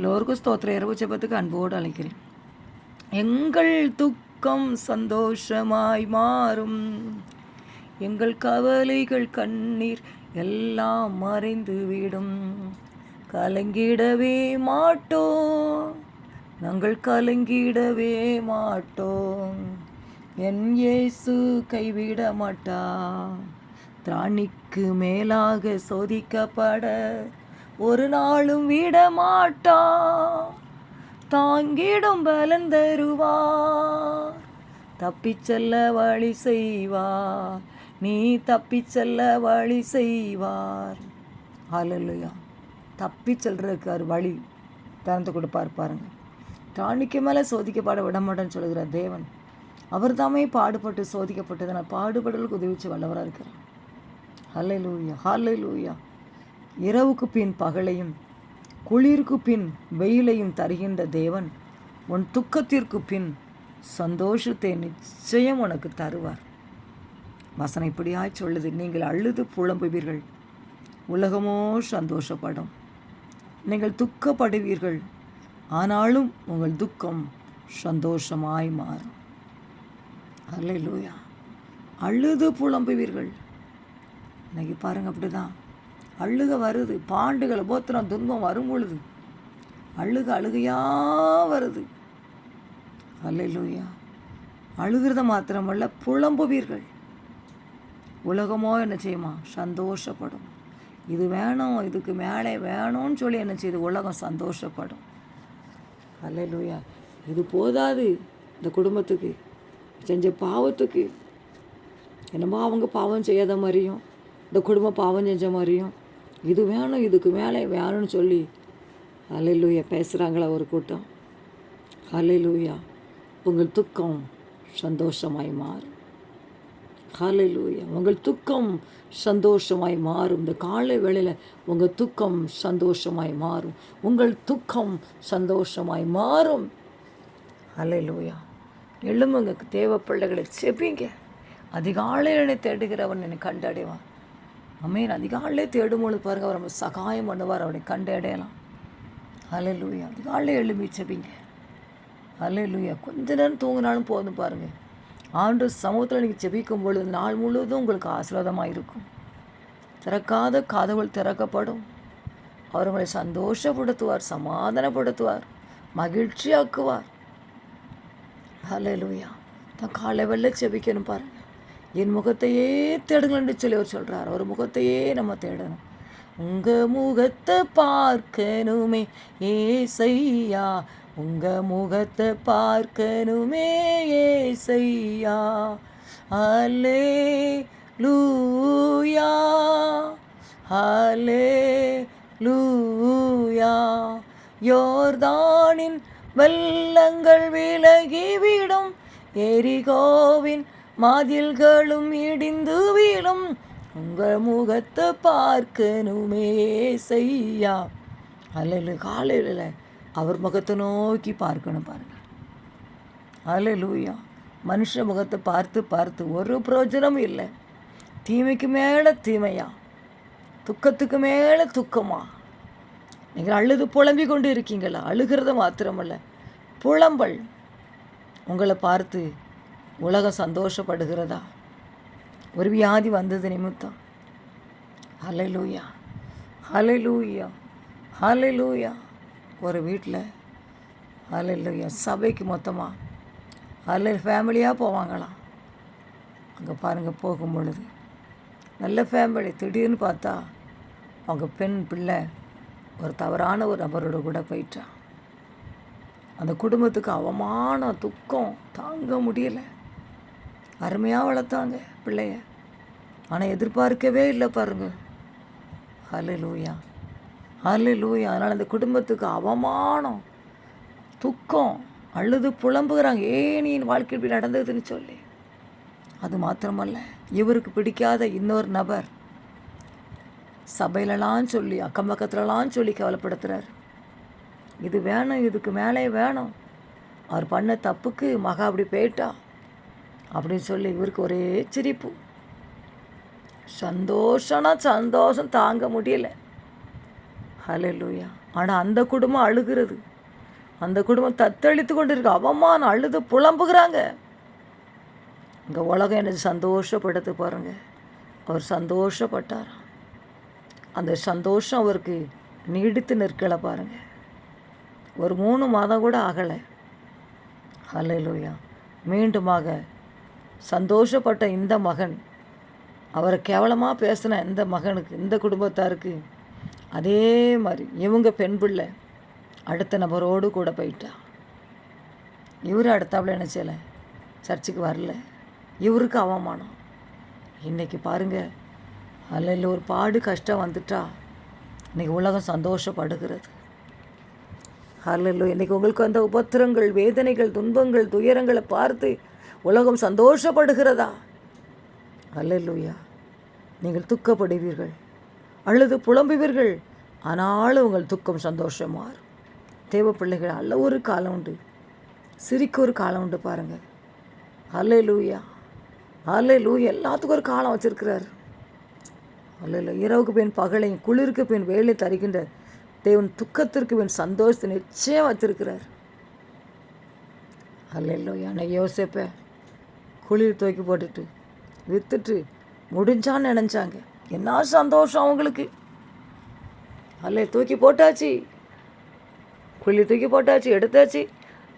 எல்லோருக்கும் ஸ்தோத்திர இரவு ஜெபத்துக்கு அன்போடு அழைக்கிறேன் எங்கள் துக்கம் சந்தோஷமாய் மாறும் எங்கள் கவலைகள் கண்ணீர் எல்லாம் மறைந்துவிடும் கலங்கிடவே மாட்டோம் நாங்கள் கலங்கிடவே மாட்டோம் என் இயேசு கைவிட மாட்டா திராணிக்கு மேலாக சோதிக்கப்பட ஒரு நாளும் விட மாட்டா தாங்கிடும் பலன் தருவார். தப்பிச் செல்ல வழி செய்வார். நீ தப்பிச் செல்ல வழி செய்வார். ஹalleluya தப்பி செல்றதுக்கு அவர் வழி திறந்து கொடுப்பார் பாருங்க. தாணிக்கு மேலே சோதிக்கப்பட விட சொல்கிறார் தேவன் அவர் தாமே பாடுபட்டு சோதிக்கப்பட்டதனால் பாடுபடலுக்கு உதவிச்சு வல்லவராக இருக்கிறார். ஹலை லூயா இரவுக்கு பின் பகலையும் குளிருக்கு பின் வெயிலையும் தருகின்ற தேவன் உன் துக்கத்திற்கு பின் சந்தோஷத்தை நிச்சயம் உனக்கு தருவார். வசனம் இப்படியாய் சொல்லுது நீங்கள் அழுது புலம்புவீர்கள் உலகமோ சந்தோஷப்படும். நீங்கள் துக்கப்படுவீர்கள் ஆனாலும் உங்கள் துக்கம் சந்தோஷமாய் மாறும். அல்லேலூயா. அழுது புலம்புவீர்கள். இன்னைக்கு பாருங்கள் அப்படிதான். அழுக வருது. பாண்டுகள் போத்திரம் துன்பம் வரும் பொழுது அழுக அழுகையாக வருது. அல்லையா அழுகிறத மாத்திரமல்ல புலம்புவீர்கள். உலகமோ என்ன செய்யுமா? சந்தோஷப்படும். இது வேணும் இதுக்கு மேலே வேணும்னு சொல்லி என்ன செய்யுது? உலகம் சந்தோஷப்படும். அல்லையா இது போதாது இந்த குடும்பத்துக்கு செஞ்ச பாவத்துக்கு. என்னமோ அவங்க பாவம் செய்யாத மாதிரியும் இந்த குடும்பம் பாவம் செஞ்ச மாதிரியும் இது வேணும் இதுக்கு மேலே வேணும்னு சொல்லி அலையிலூயா பேசுகிறாங்களா ஒரு கூட்டம். அலையிலூயா உங்கள் துக்கம் சந்தோஷமாய் மாறும். ஹalleluya. உங்கள் துக்கம் சந்தோஷமாய் மாறும். இந்த காலை வேளையில் உங்கள் துக்கம் சந்தோஷமாய் மாறும். உங்கள் துக்கம் சந்தோஷமாய் மாறும். அலையிலூயா எழும்புங்க தேவ பிள்ளைகளை செபிங்க. அதிகாலையில் என்னை தேடுகிறவன் என்னை கண்டடைவான். அமேன் அதிகாலையிலே தேடும்பொழுது பாருங்க அவர் நம்ம சகாயம் பண்ணுவார் அவனை கண்டடையலாம் ஹalleluya. அதிகாலே எழும்பி செபிங்க ஹalleluya. கொஞ்ச நேரம் தூங்கினாலும் போதும் பாருங்கள் ஆண்டு சமூகத்தில் நீங்கள் செபிக்கும் பொழுது நாள் முழுவதும் உங்களுக்கு ஆசீர்வாதமாக இருக்கும். திறக்காத கதவுகள் திறக்கப்படும். அவர் உங்களை சந்தோஷப்படுத்துவார் சமாதானப்படுத்துவார் மகிழ்ச்சியாக்குவார். ஹalleluya. தான் காலை வெள்ள செபிக்கணும் பாருங்க. என் முகத்தையே தேடுங்கள்னு சொல்லி அவர் சொல்கிறார் அவர் முகத்தையே நம்ம தேடணும். உங்கள் முகத்தை பார்க்கணுமே ஏசையா. உங்கள் முகத்தை பார்க்கணுமே ஏசையா. அலே லூயா ஹலே லூயா யோர்தானின் வெள்ளங்கள் விலகிவிடும். எரிகோவின் மாதில்களும் இடிந்து வீழும். உங்கள் முகத்தை பார்க்கணுமே செய்யா. அல்ல காலையில் அவர் முகத்தை நோக்கி பார்க்கணும் பாருங்க. அல்ல மனுஷ முகத்தை பார்த்து பார்த்து ஒரு பிரயோஜனமும் இல்லை. தீமைக்கு மேலே தீமையா? துக்கத்துக்கு மேலே துக்கமா? நீங்கள் அழுது புலம்பி கொண்டு இருக்கீங்களா? அழுகிறது மாத்திரமல்ல. புலம்பல். உங்களை பார்த்து உலகம் சந்தோஷப்படுகிறதா? ஒரு வியாதி வந்தது நிமித்தம். ஹலலூயா ஹலலூயா ஹலலூயா ஒரு வீட்டில் ஹலலூயா சபைக்கு மொத்தமாக ஹலல் ஃபேமிலியாக போவாங்களாம். அங்கே பாருங்கள் போகும் பொழுது நல்ல ஃபேமிலி திடீர்னு பார்த்தா அவங்க பெண் பிள்ளை ஒரு தவறான ஒரு நபரோட கூட போயிட்டான் அந்த குடும்பத்துக்கு அவமான துக்கம் தாங்க முடியலை. அருமையாக வளர்த்தாங்க பிள்ளைய ஆனால் எதிர்பார்க்கவே இல்லை பாருங்க. ஹலே லூயா ஹலே லூயா அதனால் அந்த குடும்பத்துக்கு அவமானம் துக்கம் அழுது புலம்புகிறாங்க. ஏன் நீ வாழ்க்கை இப்படி நடந்ததுன்னு சொல்லி. அது மாத்திரமல்ல இவருக்கு பிடிக்காத இன்னொரு நபர் சபையிலலாம் சொல்லி அக்கம் பக்கத்துலலாம் சொல்லி கவலைப்படுத்துகிறார் இது வேணும் இதுக்கு மேலே வேணும். அவர் பண்ண தப்புக்கு மகா அப்படி போயிட்டா. அப்படின்னு சொல்லி இவருக்கு ஒரே சிரிப்பு. சந்தோஷம்னா சந்தோஷம் தாங்க முடியல. ஹalleluya. ஆனால் அந்த குடும்பம் அழுகிறது. அந்த குடும்பம் தத்தளித்து கொண்டு இருக்கு அவமானம் அழுது புலம்புகிறாங்க. இங்கே உலகம் எனக்கு சந்தோஷப்படுத்து பாருங்க. அவர் சந்தோஷப்பட்டாராம் அந்த சந்தோஷம் அவருக்கு நீடித்து நிற்கலை பாருங்க. ஒரு மூணு மாதம் கூட ஆகலை. ஹalleluya. மீண்டுமாக சந்தோஷப்பட்ட இந்த மகன் அவரை கேவலமாக பேசின இந்த மகனுக்கு இந்த குடும்பத்தாருக்கு அதே மாதிரி இவங்க பெண் பிள்ளை அடுத்த நபரோடு கூட போயிட்டா. இவர் அடுத்தாப்புல நினச்சல சர்ச்சுக்கு வரல. இவருக்கு அவமானம். இன்னைக்கு பாருங்க அதில் ஒரு பாடு கஷ்டம் வந்துட்டா இன்னைக்கு உலகம் சந்தோஷப்படுகிறது. ஹalleluya இன்றைக்கி உங்களுக்கு அந்த உபத்திரங்கள் வேதனைகள் துன்பங்கள் துயரங்களை பார்த்து உலகம் சந்தோஷப்படுகிறதா? ஹalleluya நீங்கள் துக்கப்படுவீர்கள். அழுது புலம்புவீர்கள். ஆனாலும் உங்கள் துக்கம் சந்தோஷம் மாறும் தேவ பிள்ளைகள் அல்ல ஒரு காலம் உண்டு. சிரிக்க ஒரு காலம் உண்டு பாருங்கள் அல்ல லூயா அல்ல லூயா எல்லாத்துக்கும் ஒரு காலம் வச்சுருக்கிறார். அல்ல இரவுக்கு பின் பகலையும் குளிருக்கு பின் வேலை தருகின்ற தேவன் துக்கத்திற்கு பின் சந்தோஷத்தை நிச்சயம் வச்சிருக்கிறார். அல்ல நான் யோசிப்பேன். குளிர் தூக்கி போட்டுட்டு வித்துட்டு முடிஞ்சான்னு நினச்சாங்க. என்ன சந்தோஷம் அவங்களுக்கு. அல்ல தூக்கி போட்டாச்சு. குழி தூக்கி போட்டாச்சு எடுத்தாச்சு.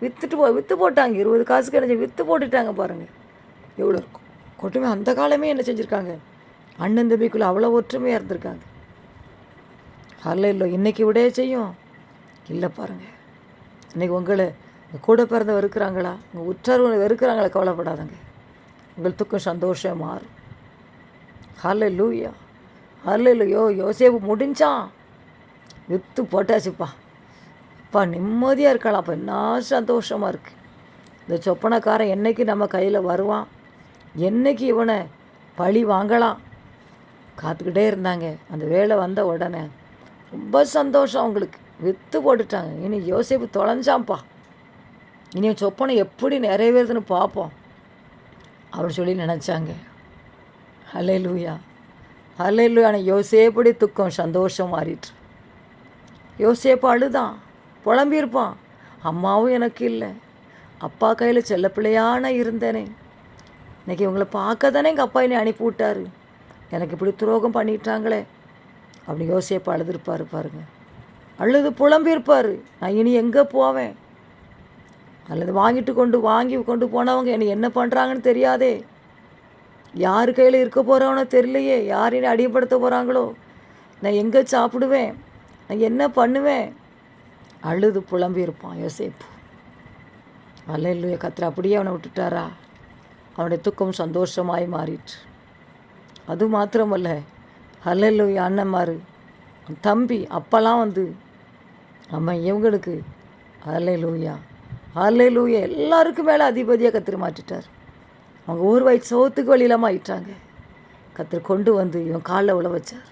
விற்றுட்டு போ விற்று போட்டாங்க. இருபது காசுக்கு என்ன விற்று போட்டுட்டாங்க பாருங்கள் எவ்வளோ இருக்கும் கொட்டுமே அந்த காலமே என்ன செஞ்சுருக்காங்க? அண்ணன் தம்பிக்குள்ளே அவ்வளோ ஒற்றுமையாக இருந்திருக்காங்க. அல்ல இல்லை இன்றைக்கி விடைய செய்யும். இல்லை பாருங்கள் இன்னைக்கு உங்களை கூட பிறந்த இருக்கிறாங்களா? உங்கள் உற்றார் இருக்கிறாங்களா? கவலைப்படாதங்க. உங்கள் துக்கம் சந்தோஷம் ஹல்ல லூயா ஹல்ல யோ யோசேப்பு முடிஞ்சான் விற்று போட்டாச்சுப்பா இப்போ நிம்மதியாக இருக்கலாம் அப்போ என்ன சந்தோஷமாக இருக்குது இந்த சொப்பனக்காரன் என்னைக்கு நம்ம கையில் வருவான் என்னைக்கு இவனை பழி வாங்கலாம் காத்துக்கிட்டே இருந்தாங்க அந்த வேலை வந்த உடனே ரொம்ப சந்தோஷம் அவங்களுக்கு விற்று போட்டுட்டாங்க இனி யோசிப்பு தொலைஞ்சான்ப்பா இனி சொப்பனை எப்படி நிறைவேறுதுன்னு பார்ப்போம் அப்படின்னு சொல்லி நினச்சாங்க. ஹலே லூயா ஹலே லூயான யோசேப்படி துக்கம் சந்தோஷம் மாறிட்டு. யோசேப்பு அழுதான். புலம்பியிருப்பான். அம்மாவும் எனக்கு இல்லை. அப்பா கையில் செல்ல பிள்ளையான இருந்தேனே. இன்னைக்கு இவங்களை பார்க்க தானே எங்கள் அப்பா என்னை அனுப்பி விட்டார். எனக்கு இப்படி துரோகம் பண்ணிட்டாங்களே. அப்படின்னு யோசியப்பா அழுதுருப்பார் பாருங்க. அழுது புலம்பியிருப்பார். நான் இனி எங்கே போவேன்? அல்லது வாங்கிட்டு கொண்டு வாங்கி கொண்டு போனவங்க என்னை என்ன பண்ணுறாங்கன்னு தெரியாதே. யார் கையில் இருக்க போகிறவனோ தெரியலையே. யார் என்னை அடிப்படுத்த போகிறாங்களோ நான் எங்கே சாப்பிடுவேன்? நான் என்ன பண்ணுவேன்? அழுது புலம்பி இருப்பான் யோசேப்பு. அல்லையா கத்திர அப்படியே அவனை விட்டுட்டாரா? அவனுடைய துக்கம் சந்தோஷமாய் மாறிட்டு அது மாத்திரமல்ல. அல்லையா அண்ணன்மாரு தம்பி அப்பெல்லாம் வந்து அம்மா இவங்களுக்கு அல்லையா லூயா எல்லாருக்கும் மேலே அதிபதியாக கத்திர மாற்றிட்டார். அவங்க ஊர் வயிற்று சோத்துக்கு வழியிலாமல் ஆயிட்டாங்க. கத்திர கொண்டு வந்து இவன் காலில் உழ வச்சார்.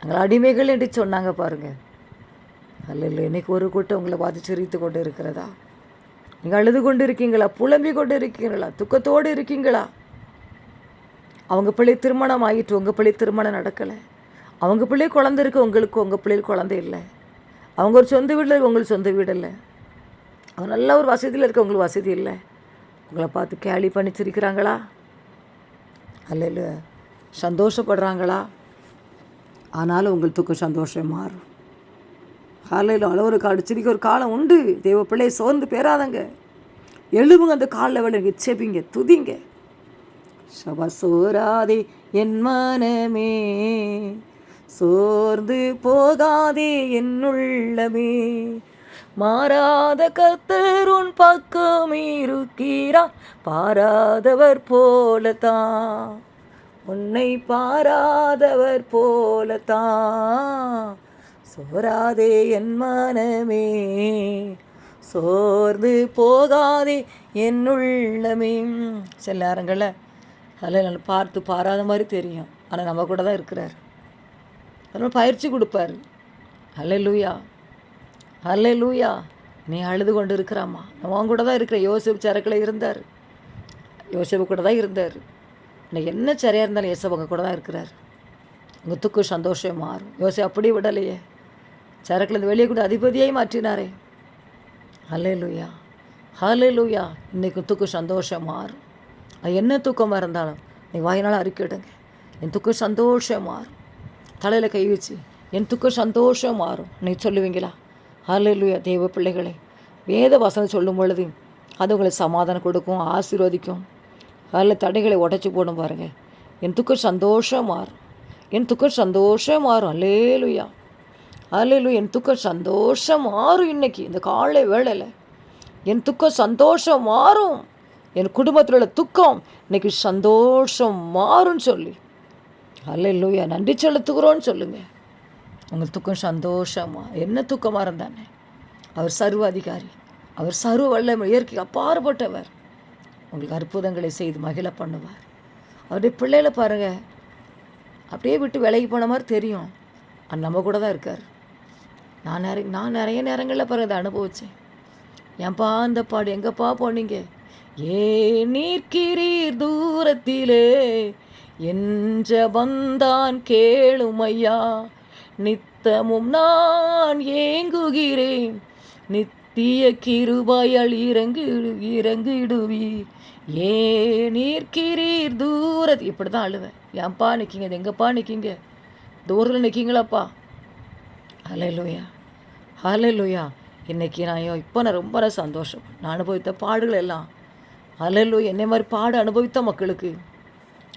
நாங்கள் அடிமைகள் என்று சொன்னாங்க பாருங்கள் அல்ல இல்லை இன்னைக்கு ஒரு கூட்டம் உங்களை பார்த்து சிரித்து கொண்டு இருக்கிறதா? நீங்கள் அழுது கொண்டு இருக்கீங்களா? புலம்பி கொண்டு இருக்கீங்களா? துக்கத்தோடு இருக்கீங்களா? அவங்க பிள்ளை திருமணம் ஆகிட்டு உங்கள் பிள்ளை திருமணம் நடக்கலை. அவங்க பிள்ளை குழந்தை இருக்கு உங்களுக்கு உங்கள் பிள்ளைகள் குழந்தை இல்லை. அவங்க ஒரு சொந்த வீட்டில் உங்களுக்கு சொந்த வீடு இல்லை. அவங்க நல்ல ஒரு வசதியில் இருக்க உங்களுக்கு வசதி இல்லை. உங்களை பார்த்து கேலி பண்ணி சிரிக்கிறாங்களா? அல்ல சந்தோஷப்படுறாங்களா? ஆனாலும் உங்களுக்கு சந்தோஷம் மாறும். காலையில் அளவு அடிச்சிருக்க ஒரு காலம் உண்டு. தெய்வ பிள்ளை சோர்ந்து பேராதங்க. எழுபுங்க அந்த காலில் விழுங்க செபிங்க துதிங்க. சபா சோராதே என் மனமே. சோர்ந்து போகாதே என் உள்ளமே மாறாத கத்தருன் பக்கம் இருக்கிறார் பாராதவர் போலதான் உன்னை பாராதவர் போலதான் சோராதே என் மனமே சோர்ந்து போகாதே என் உள்ளமே. சில நேரங்களில் அதில் நல்லா பார்த்து பாராத மாதிரி தெரியும். ஆனால் நம்ம கூட தான் இருக்கிறார். அதனால் பயிற்சி கொடுப்பார். அல்ல லூயா அல்ல லூயா நீ அழுது கொண்டு இருக்கிறாம்மா அவன் உன் கூட தான் இருக்கிறேன். யோசிப்பு சரக்கில் இருந்தார். யோசிப்பு கூட தான் இருந்தார். இன்னைக்கு என்ன சரியாக இருந்தாலும் ஏசப் கூட தான் இருக்கிறார். உங்கள் துக்கு சந்தோஷம் மாறும். யோசி அப்படி விடலையே. சரக்குலேருந்து வெளியே கூட அதிபதியாய் மாற்றினாரே. ஹலே லூயா ஹலே லூயா இன்னைக்கு துக்கு சந்தோஷம் மாறும். அது என்ன தூக்கமாக இருந்தாலும் நீ வாயினால் அறிக்கிடுங்க என் துக்கம் சந்தோஷம் மாறும். தலையில் கை வச்சு என் துக்கம் சந்தோஷம் மாறும். நீ சொல்லுவீங்களா? ஹalleluya தேவ பிள்ளைகளை. வேத வசனம் சொல்லும் பொழுது அது உங்களுக்கு சமாதானம் கொடுக்கும் ஆசீர்வதிக்கும். அதில் தடைகளை உடைச்சி போடும் பாருங்கள் என் துக்கம் சந்தோஷம் மாறும் என் துக்கம் சந்தோஷம் மாறும் அலேலுயா அலேலு என் துக்கம் சந்தோஷம் மாறும் இன்னைக்கு இந்த காலை வேளையில். என் துக்கம் சந்தோஷம் மாறும் என் குடும்பத்தில் உள்ள துக்கம் இன்னைக்கு சந்தோஷம் மாறும்னு சொல்லி. அல்லேலூயா நன்றி செலுத்துகிறோன்னு சொல்லுங்கள் உங்கள் துக்கம் சந்தோஷமா? என்ன துக்கமாக இருந்தானே? அவர் சர்வ அதிகாரி அவர் சர்வ வல்லமை இயற்கை அப்பாறுபட்டவர். உங்களுக்கு அற்புதங்களை செய்து மகிழ பண்ணுவார். அவருடைய பிள்ளைகளை பாருங்க. அப்படியே விட்டு விலகி போன மாதிரி தெரியும். ஆனால் நம்ம கூட தான் இருக்கார். நான் நிறைய நான் நிறைய நேரங்களில் பாருங்கள் அதை அனுபவித்தேன் ஏன்பா அந்த பாடு எங்கப்பா போனீங்க? ஏ நீர்க்கிறீர் தூரத்திலே என்ற வந்தான் கேளுமையா ஐயா. நித்தமும் நான் ஏங்குகிறேன். நித்திய கிருபாயால் இறங்கு இறங்கிடுவி ஏ நீர்க்கிறீர் தூரத்து இப்படி தான் அழுவேன். ஏன்பா நிற்கிங்க இது எங்கப்பா நிற்கிங்க தூரில் நிற்கிங்களாப்பா ஹalleluya. ஹalleluya. இன்றைக்கி நான் ஐயோ இப்போ நான் ரொம்ப நான் சந்தோஷம். நான் அனுபவித்த பாடுகள் எல்லாம். ஹalleluya. என்னை மாதிரி பாடு அனுபவித்த மக்களுக்கு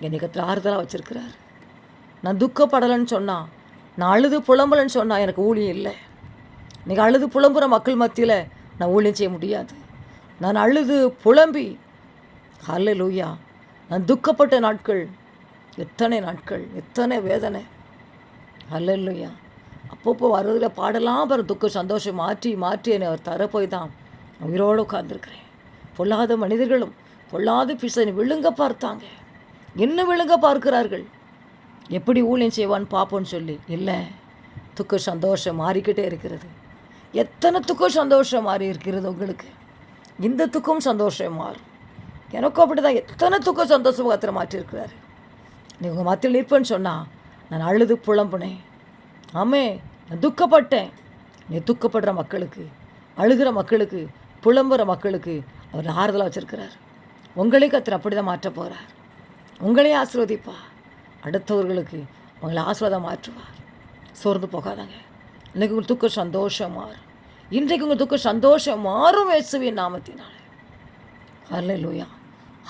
என்னைக்கு ஆறுதலாக வச்சுருக்கிறார். நான் துக்கப்படலைன்னு சொன்னால் நான் அழுது புலம்பலன்னு சொன்னால் எனக்கு ஊழியம் இல்லை. இன்றைக்கி அழுது புலம்புற மக்கள் மத்தியில் நான் ஊழியம் செய்ய முடியாது. நான் அழுது புலம்பி அல்ல லூயா நான் துக்கப்பட்ட நாட்கள் எத்தனை நாட்கள் எத்தனை வேதனை. அல்ல இல்லையா அப்பப்போ வர்றதில் பாடலாம் பாரு துக்கம் சந்தோஷம் மாற்றி மாற்றி என்னை அவர் தரப்போய் தான் உயிரோடு உட்கார்ந்துருக்கிறேன். பொல்லாத மனிதர்களும் பொல்லாத பிசனை விழுங்க பார்த்தாங்க. என்ன விழுங்க பார்க்கிறார்கள்? எப்படி ஊழியம் செய்வான்னு பார்ப்போன்னு சொல்லி. இல்லை துக்க சந்தோஷம் மாறிக்கிட்டே இருக்கிறது. எத்தனை துக்கம் சந்தோஷம் மாறி இருக்கிறது உங்களுக்கு? இந்த துக்கம் சந்தோஷம் மாறும். எனக்கும் அப்படி தான் எத்தனை துக்கம் சந்தோஷம் கத்திர மாற்றிருக்கிறாரு நீ உங்கள் மத்தியில் நிற்பேன்னு சொன்னால் நான் அழுது புலம்புனேன். ஆமே நான் துக்கப்பட்டேன். நீ துக்கப்படுற மக்களுக்கு அழுகிற மக்களுக்கு புலம்புற மக்களுக்கு அவர் ஆறுதலாக வச்சுருக்கிறார். உங்களே கத்திர அப்படி தான் மாற்ற போகிறார் உங்களையும் ஆசிர்வதிப்பா அடுத்தவர்களுக்கு உங்களை ஆசீர்வாதம் மாற்றுவார். சோர்ந்து போகாதாங்க. இன்றைக்கு உங்கள் துக்கம் சந்தோஷம் மாறும் இன்றைக்கு உங்கள் துக்கம் சந்தோஷம் மாறும் இயேசுவின் நாமத்தினால. ஹல லூயா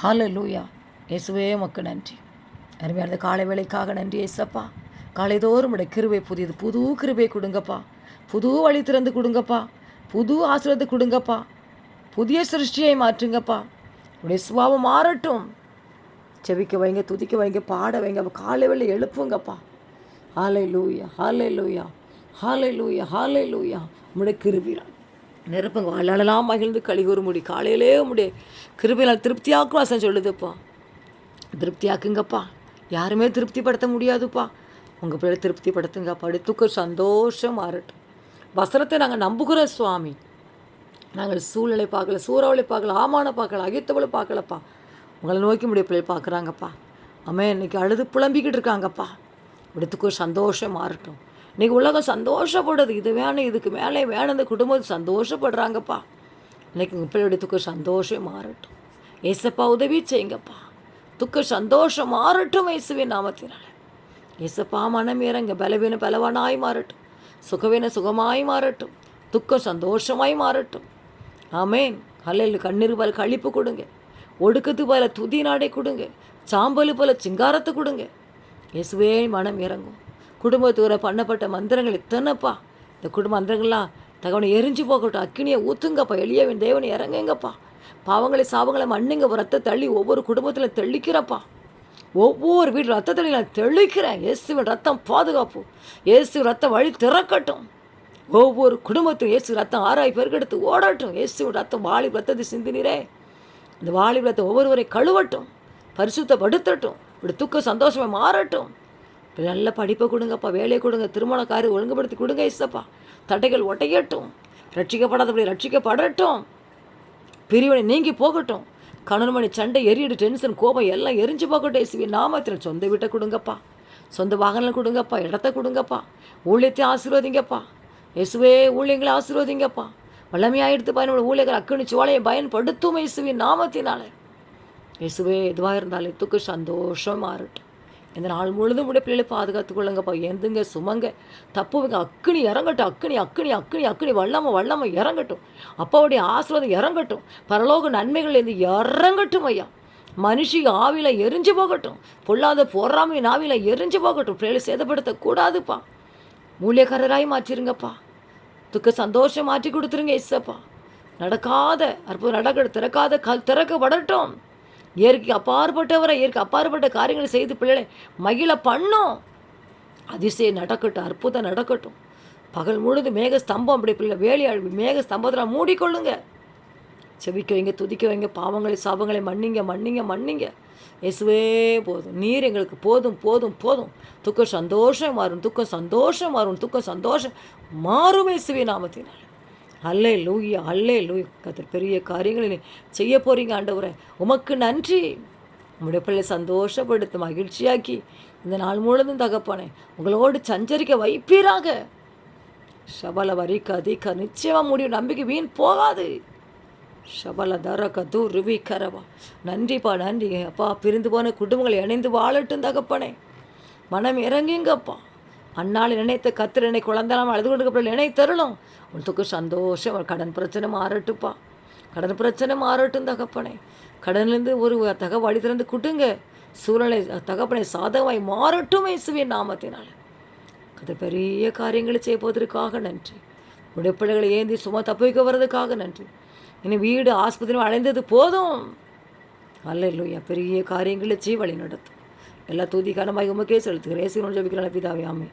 ஹல லூயா இயேசுவே மக்கு நன்றி. அருமையான காலை வேலைக்காக நன்றி ஏசப்பா. காலைதோறும் உடைய கிருபை புதியது. புது கிருபை கொடுங்கப்பா. புது வழி திறந்து கொடுங்கப்பா. புது ஆசீர்வாதத்தை கொடுங்கப்பா. புதிய சிருஷ்டியை மாற்றுங்கப்பா. உடைய சுபாவம் மாறட்டும். செவிக்க வைங்க துதிக்க வைங்க பாட வைங்க அப்போ காலை வெளில எழுப்புங்கப்பா. ஹாலை லூயா ஹாலை லூயா ஹாலை லூயா ஹாலை லூயா உடைய கிருபிரான் நிரப்புங்க வாழலாம் மகிழ்ந்து கழிகூற முடி காலையிலே உடைய கிருபையினால் திருப்தியாக்குவாசன் சொல்லுதுப்பா. திருப்தியாக்குங்கப்பா. யாருமே திருப்திப்படுத்த முடியாதுப்பா. உங்கள் பிள்ளை திருப்திப்படுத்துங்க படுத்துக்க சந்தோஷம் மாறட்டும் வசனத்தை நாங்கள் நம்புகிறோம் சுவாமி. நாங்கள் சூழ்நிலை பார்க்கல சூறாவளி பார்க்கல ஆமான பார்க்கல அகித்தவளை பார்க்கலப்பா. உங்களை நோக்கி முடிய பிள்ளை பார்க்குறாங்கப்பா. அம்மே இன்னைக்கு அழுது புலம்பிக்கிட்டு இருக்காங்கப்பா. விடுத்துக்கோ சந்தோஷம் மாறட்டும். இன்றைக்கி உலகம் சந்தோஷப்படுது. இது வேணும் இதுக்கு மேலே வேணும். இந்த குடும்பம் சந்தோஷப்படுறாங்கப்பா. இன்னைக்கு உங்கள் பிள்ளையுடைய துக்கம் சந்தோஷம் மாறட்டும். ஏசப்பா உதவி செய்யுங்கப்பா. துக்க சந்தோஷம் மாறட்டும் இயேசுவின் நாமத்தினால. ஏசப்பா மனம் இறங்க. பலவீன பலவானாய் மாறட்டும். சுகவீன சுகமாய் மாறட்டும். துக்கம் சந்தோஷமாய் மாறட்டும். ஆமேன். கல்லையில் கண்ணீர் போல கழிப்பு கொடுங்க. ஒடுக்கத்து போல துதி நாடை கொடுங்க. சாம்பலு போல சிங்காரத்தை கொடுங்க. இயேசுவே மனம் இறங்கும். குடும்பத்தூர பண்ணப்பட்ட மந்திரங்கள் இத்தனைப்பா. இந்த குடும்ப மந்திரங்கள்லாம் தகவனை எரிஞ்சு போகட்டும். அக்கினியை ஊத்துங்கப்பா. எளியவன் தேவனை இறங்குங்கப்பா. பாவங்களை சாவங்களை மண்ணுங்க ரத்த தள்ளி ஒவ்வொரு குடும்பத்தில் தெளிக்கிறப்பா. ஒவ்வொரு வீட்டில் ரத்த தள்ளி நான் தெளிக்கிறேன். இயேசுவின் ரத்தம் பாதுகாப்பு. இயேசு ரத்தம் வழி திறக்கட்டும். ஒவ்வொரு குடும்பத்தையும் இயேசு ரத்தம் ஆறாய் பெருக்கெடுத்து ஓடட்டும். இயேசுவின் ரத்தம் வாழி ரத்தத்தை சிந்தினீரே. இந்த வாலிபலத்தை ஒவ்வொருவரை கழுவட்டும் பரிசுத்தப்படுத்தட்டும் இப்படி துக்க சந்தோஷமாக மாறட்டும். நல்ல படிப்பை கொடுங்கப்பா வேலையை கொடுங்க திருமண காரியம் ஒழுங்குபடுத்தி கொடுங்க இசப்பா தடைகள் ஒட்டையட்டும் ரட்சிக்கப்படாதபடி ரட்சிக்கப்படட்டும். பிரிவினை நீங்கி போகட்டும். கணவன் மணி சண்டை எரியடு டென்ஷன் கோபம் எல்லாம் எரிஞ்சு போகட்டும் இசுவி நாமத்தில் சொந்த வீட்டை கொடுங்கப்பா. சொந்த வாகனம் கொடுங்கப்பா இடத்த கொடுங்கப்பா. ஊழியத்தை ஆசீர்வதிங்கப்பா. இயேசுவே ஊழியங்களை ஆசீர்வதிங்கப்பா. வல்லமையாக எடுத்து பயன்படும் ஊழியர்கள் அக்கனி சோலையை பயன்படுத்தும் இயேசுவின் நாமத்தினாலே. இயேசுவே எதுவாக இருந்தாலும் துக்கு சந்தோஷமாக மாறட்டும் இந்த நாள் முழுதும் உடைய பிள்ளைகளை பாதுகாத்துக்கொள்ளுங்கப்பா எந்துங்க சுமங்க. தப்புவங்க அக்கினி இறங்கட்டும் அக்கினி அக்கினி அக்கினி அக்கினி வல்லம வல்லம இறங்கட்டும். அப்பாவுடைய ஆசீர்வாதம் இறங்கட்டும். பரலோக நன்மைகள் இருந்து இறங்கட்டும் ஐயா. மனுஷி ஆவில எரிஞ்சு போகட்டும். பொல்லாத பொறாமை ஆவில எரிஞ்சு போகட்டும். பிள்ளைகளை சேதப்படுத்தக்கூடாதுப்பா. மூலியக்காரராய் மாற்றிருங்கப்பா. துக்க சந்தோஷம் மாற்றி கொடுத்துருங்க இசப்பா நடக்காத அற்புதம் நடக்க திறக்காத கல் திறக்க வடட்டும் இயற்கை அப்பாற்பட்டவரை இயற்கை அப்பாற்பட்ட காரியங்களை செய்து பிள்ளைகளை மகிழ பண்ணும். அதிசயம் நடக்கட்டும் அற்புதம் நடக்கட்டும். பகல் முழுது மேக ஸ்தம்பம் அப்படி பிள்ளை வேலி மேக ஸ்தம்பத்தில் மூடிக்கொள்ளுங்க. செவிக்க வைங்க துதிக்க வைங்க பாவங்களை சாபங்களை மன்னிங்க மன்னிங்க மன்னிங்க. இயேசுவே போதும். நீர் எங்களுக்கு போதும் போதும் போதும். துக்கம் சந்தோஷம் மாறும் துக்கம் சந்தோஷம் மாறும் துக்கம் சந்தோஷம் மாறும் இயேசுவே நாமத்தினால். அல்லே லூயா அல்லே லூய் கத்தர் பெரிய காரியங்களை செய்ய போறீங்க ஆண்டவரை. உமக்கு நன்றி. உங்களுடைய பிள்ளை சந்தோஷப்படுத்து மகிழ்ச்சியாக்கி இந்த நாள் முழுதும் தகப்பானே உங்களோடு சஞ்சரிக்க வைப்பீராக. சபல வரிக்க அதிக நிச்சயமாக முடியும். நம்பிக்கை வீண் போகாது. ஷபல தரக தூ கரவா நன்றிப்பா நன்றி. அப்பா பிரிந்து போன குடும்பங்களை இணைந்து வாழட்டும் தகப்பனே. மனம் இறங்குங்கப்பா. அன்னால் நினைத்த கத்திர என்னை குழந்தைலாம் அழுது கொண்டு நினை தரணும் உனக்கு சந்தோஷம் கடன் பிரச்சனை மாறட்டுப்பா. கடன் பிரச்சனை மாறட்டும் தகப்பனே. கடன்லேருந்து ஒரு தக வழி திறந்து குட்டுங்க சூழ்நிலை தகப்பனை சாதகமாய் மாறட்டும் இயேசுவின் நாமத்தினால். அது பெரிய காரியங்களை செய்ய போவதற்காக நன்றி. உடைய பிள்ளைகளை ஏந்தி சும்மா தப்பிக்க வர்றதுக்காக நன்றி. இனி வீடு ஆஸ்பத்திரி அடைந்தது போதும். அல்ல இல்லையா பெரிய காரியங்களை சீ வழி நடத்தும். எல்லா தூதி கனமாய் உமக்கே செலுத்துகிறேன். ஏசி ஜபிக்கிறான. பிதாவே ஆமே